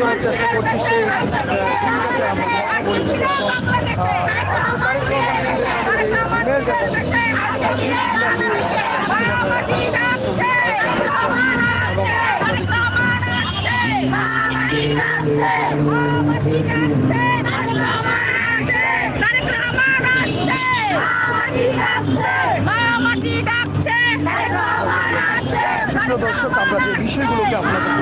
করার চেষ্টা করছি সেই Yeah. সুপ্রিয় দর্শক আমরা যে বিষয়গুলোকে আপনাদের